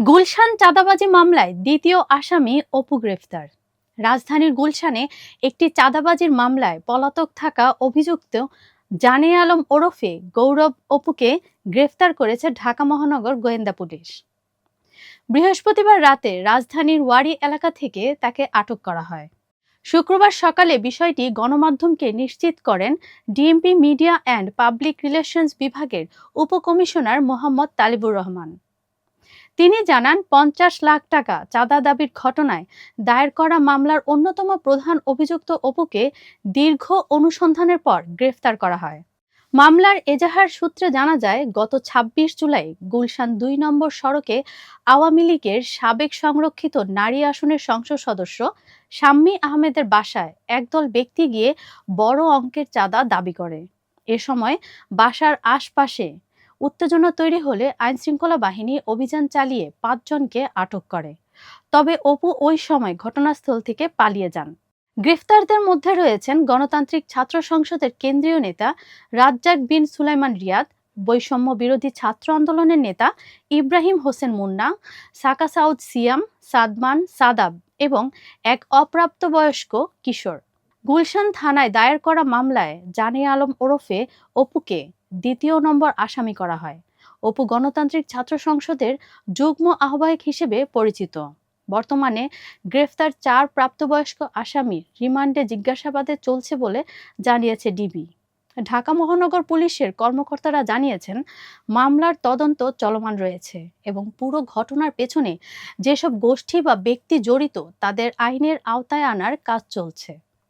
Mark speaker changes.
Speaker 1: গুলশান চাঁদাবাজি মামলায় দ্বিতীয় আসামি অপু গ্রেফতার। রাজধানীর গুলশানে একটি চাঁদাবাজির মামলায় পলাতক থাকা অভিযুক্ত জানে আলম ওরফে গৌরব অপুকে গ্রেফতার করেছে ঢাকা মহানগর গোয়েন্দা পুলিশ। বৃহস্পতিবার রাতে রাজধানীর ওয়ারি এলাকা থেকে তাকে আটক করা হয়। শুক্রবার সকালে বিষয়টি গণমাধ্যমকে নিশ্চিত করেন DMP media and public relations বিভাগের উপকমিশনার মোহাম্মদ তালিবুর রহমান। তিনি জানান, পঞ্চাশ লাখ টাকা চাঁদা দাবির ঘটনায় দায়ের করা মামলার অন্যতম প্রধান অভিযুক্ত অপুকে দীর্ঘ অনুসন্ধানের পর গ্রেফতার করা হয়। মামলার এজাহার সূত্রে জানা যায়, গত ২৬ জুলাই গুলশান দুই নম্বর সড়কে আওয়ামী লীগের সাবেক সংরক্ষিত নারী আসনের সংসদ সদস্য শাম্মী আহমেদের বাসায় একদল ব্যক্তি গিয়ে বড় অঙ্কের চাঁদা দাবি করে। এ সময় বাসার আশপাশে উত্তেজনা তৈরি হলে আইনশৃঙ্খলা বাহিনী অভিযান চালিয়ে পাঁচজনকে আটক করে। তবে অপু ওই সময় ঘটনাস্থল থেকে পালিয়ে যান। গ্রেফতারদের মধ্যে রয়েছেন গণতান্ত্রিক ছাত্র সংসদের কেন্দ্রীয় নেতা রাজ্জাক বিন সুলাইমান রিয়াদ, বৈষম্য বিরোধী ছাত্র আন্দোলনের নেতা ইব্রাহিম হোসেন মুন্না, সাকা সাউদ সিয়াম, সাদমান, সাদাব এবং এক অপ্রাপ্তবয়স্ক কিশোর। গুলশান থানায় দায়ের করা মামলায় জানে আলম ওরফে অপুকে দ্বিতীয় নম্বর আসামি করা হয়। অপু গণতান্ত্রিক ছাত্র সংসদের যুগ্ম আহ্বায়ক হিসেবে পরিচিত। বর্তমানে গ্রেফতার চার প্রাপ্তবয়স্ক আসামি রিমান্ডে জিজ্ঞাসাবাদে চলছে বলে জানিয়েছে ডিবি। ঢাকা মহানগর পুলিশের কর্মকর্তারা জানিয়েছেন, মামলার তদন্ত চলমান রয়েছে এবং পুরো ঘটনার পেছনে যেসব গোষ্ঠী বা ব্যক্তি জড়িত তাদের আইনের আওতায় আনার কাজ চলছে।